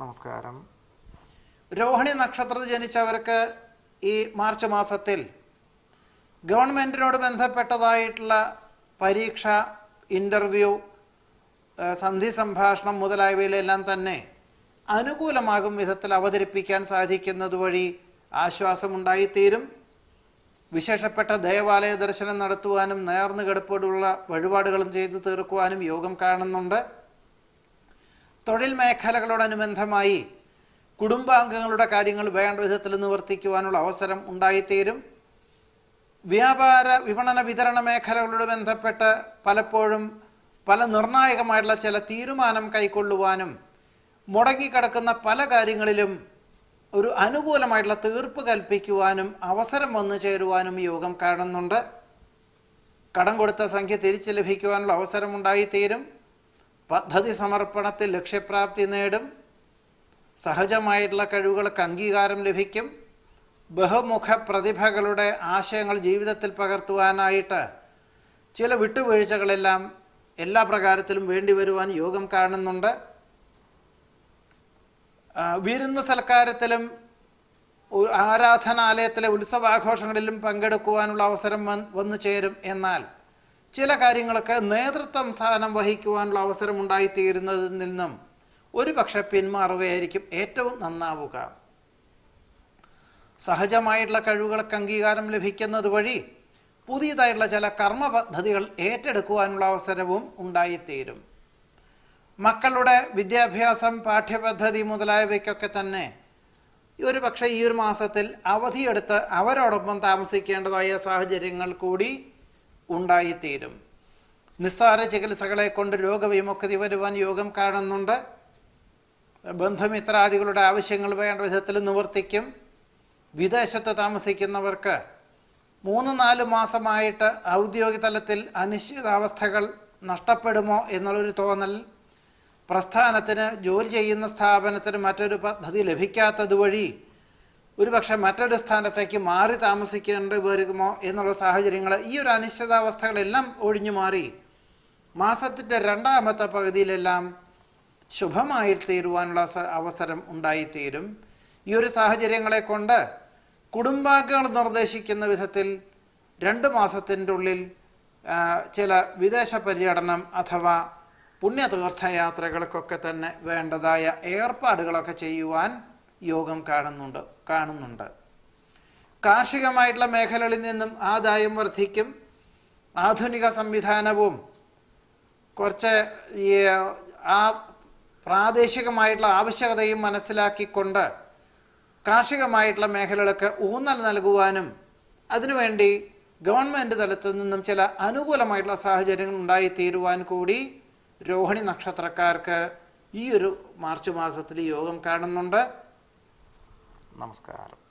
നമസ്കാരം. രോഹിണി നക്ഷത്രത്തിൽ ജനിച്ചവർക്ക് ഈ മാർച്ച് മാസത്തിൽ ഗവൺമെന്റിനോട് ബന്ധപ്പെട്ടതായിട്ടുള്ള പരീക്ഷ ഇന്റർവ്യൂ സന്ധി സംഭാഷണം മുതലായവയിലെല്ലാം തന്നെ അനുകൂലമാകും വിധത്തിൽ അവതരിപ്പിക്കാൻ സാധിക്കുന്നത് വഴി ആശ്വാസമുണ്ടായിത്തീരും. വിശേഷപ്പെട്ട ദേവാലയ ദർശനം നടത്തുവാനും നേർന്നു കെടുപ്പോടുള്ള വഴിപാടുകളും ചെയ്തു തീർക്കുവാനും യോഗം കാണുന്നുണ്ട്. തൊഴിൽ മേഖലകളോടനുബന്ധമായി കുടുംബാംഗങ്ങളുടെ കാര്യങ്ങൾ വേണ്ട വിധത്തിൽ നിവർത്തിക്കുവാനുള്ള അവസരം ഉണ്ടായിത്തീരും. വ്യാപാര വിപണന വിതരണ മേഖലകളോട് ബന്ധപ്പെട്ട് പലപ്പോഴും പല നിർണായകമായിട്ടുള്ള ചില തീരുമാനം കൈക്കൊള്ളുവാനും മുടങ്ങിക്കിടക്കുന്ന പല കാര്യങ്ങളിലും ഒരു അനുകൂലമായിട്ടുള്ള തീർപ്പ് കൽപ്പിക്കുവാനും അവസരം വന്നു ചേരുവാനും യോഗം കാണുന്നുണ്ട്. കടം കൊടുത്ത സംഖ്യ തിരിച്ചു ലഭിക്കുവാനുള്ള അവസരമുണ്ടായിത്തീരും പദ്ധതി സമർപ്പണത്തിൽ ലക്ഷ്യപ്രാപ്തി നേടും. സഹജമായിട്ടുള്ള കഴിവുകൾക്ക് അംഗീകാരം ലഭിക്കും. ബഹുമുഖ പ്രതിഭകളുടെ ആശയങ്ങൾ ജീവിതത്തിൽ പകർത്തുവാനായിട്ട് ചില വിട്ടുവീഴ്ചകളെല്ലാം എല്ലാ പ്രകാരത്തിലും വേണ്ടി വരുവാൻ യോഗം കാണുന്നുണ്ട്. വിരുന്നു സൽക്കാരത്തിലും ആരാധനാലയത്തിലെ ഉത്സവാഘോഷങ്ങളിലും പങ്കെടുക്കുവാനുള്ള അവസരം വന്നു ചേരും. എന്നാൽ ചില കാര്യങ്ങൾക്ക് നേതൃത്വം സ്ഥാനം വഹിക്കുവാനുള്ള അവസരം ഉണ്ടായിത്തീരുന്നതിൽ നിന്നും ഒരു പക്ഷെ പിന്മാറുകയായിരിക്കും ഏറ്റവും നന്നാവുക. സഹജമായിട്ടുള്ള കഴിവുകൾക്ക് അംഗീകാരം ലഭിക്കുന്നത് വഴി പുതിയതായിട്ടുള്ള ചില കർമ്മ പദ്ധതികൾ ഏറ്റെടുക്കുവാനുള്ള അവസരവും ഉണ്ടായിത്തീരും. മക്കളുടെ വിദ്യാഭ്യാസം പാഠ്യപദ്ധതി മുതലായവയ്ക്കൊക്കെ തന്നെ ഒരു പക്ഷേ ഈ ഒരു മാസത്തിൽ അവധിയെടുത്ത് അവരോടൊപ്പം താമസിക്കേണ്ടതായ സാഹചര്യങ്ങൾ കൂടി ഉണ്ടായിത്തീരും. നിസ്സാര ചികിത്സകളെ കൊണ്ട് രോഗവിമുക്തി വരുവാൻ യോഗം കാണുന്നുണ്ട്. ബന്ധുമിത്രാദികളുടെ ആവശ്യങ്ങൾ വേണ്ട വിധത്തിൽ നിവർത്തിക്കും. വിദേശത്ത് താമസിക്കുന്നവർക്ക് മൂന്ന് നാല് മാസമായിട്ട് ഔദ്യോഗിക തലത്തിൽ അനിശ്ചിതാവസ്ഥകൾ നഷ്ടപ്പെടുമോ എന്നുള്ളൊരു തോന്നൽ. പ്രസ്ഥാനത്തിന് ജോലി ചെയ്യുന്ന സ്ഥാപനത്തിന് മറ്റൊരു പദ്ധതി ലഭിക്കാത്തത് വഴി ഒരുപക്ഷെ മറ്റൊരു സ്ഥാനത്തേക്ക് മാറി താമസിക്കേണ്ടി വരുമോ എന്നുള്ള സാഹചര്യങ്ങൾ ഈ ഒരു അനിശ്ചിതാവസ്ഥകളെല്ലാം ഒഴിഞ്ഞു മാറി. മാസത്തിന്റെ രണ്ടാമത്തെ പകുതിയിലെല്ലാം ശുഭമായി തീരുവാനുള്ള അവസരം ഉണ്ടായിത്തീരും. ഈ ഒരു സാഹചര്യങ്ങളെ കൊണ്ട് കുടുംബാംഗങ്ങൾ നിർദ്ദേശിക്കുന്ന വിധത്തിൽ രണ്ട് മാസത്തിന്റെ ഉള്ളിൽ ചില വിദേശ പര്യടനം അഥവാ പുണ്യതീർത്ഥയാത്രകൾക്കൊക്കെ തന്നെ വേണ്ടതായ ഏർപ്പാടുകളൊക്കെ ചെയ്യുവാൻ യോഗം കാണുന്നുണ്ട് കാണുന്നുണ്ട്. കാർഷികമായിട്ടുള്ള മേഖലകളിൽ നിന്നും ആദായം വർദ്ധിക്കും ആധുനിക സംവിധാനവും കുറച്ച് ഈ ആ പ്രാദേശികമായിട്ടുള്ള ആവശ്യകതയും മനസ്സിലാക്കിക്കൊണ്ട് കാർഷികമായിട്ടുള്ള മേഖലകൾക്ക് ഊന്നൽ നൽകുവാനും അതിനുവേണ്ടി ഗവൺമെന്റ് തലത്തിൽ നിന്നും ചില അനുകൂലമായിട്ടുള്ള സാഹചര്യങ്ങൾ ഉണ്ടായിത്തീരുവാൻ കൂടി രോഹിണി നക്ഷത്രക്കാർക്ക് ഈ ഒരു മാർച്ച് മാസത്തിൽ യോഗം കാണുന്നുണ്ട്. നമസ്കാരം.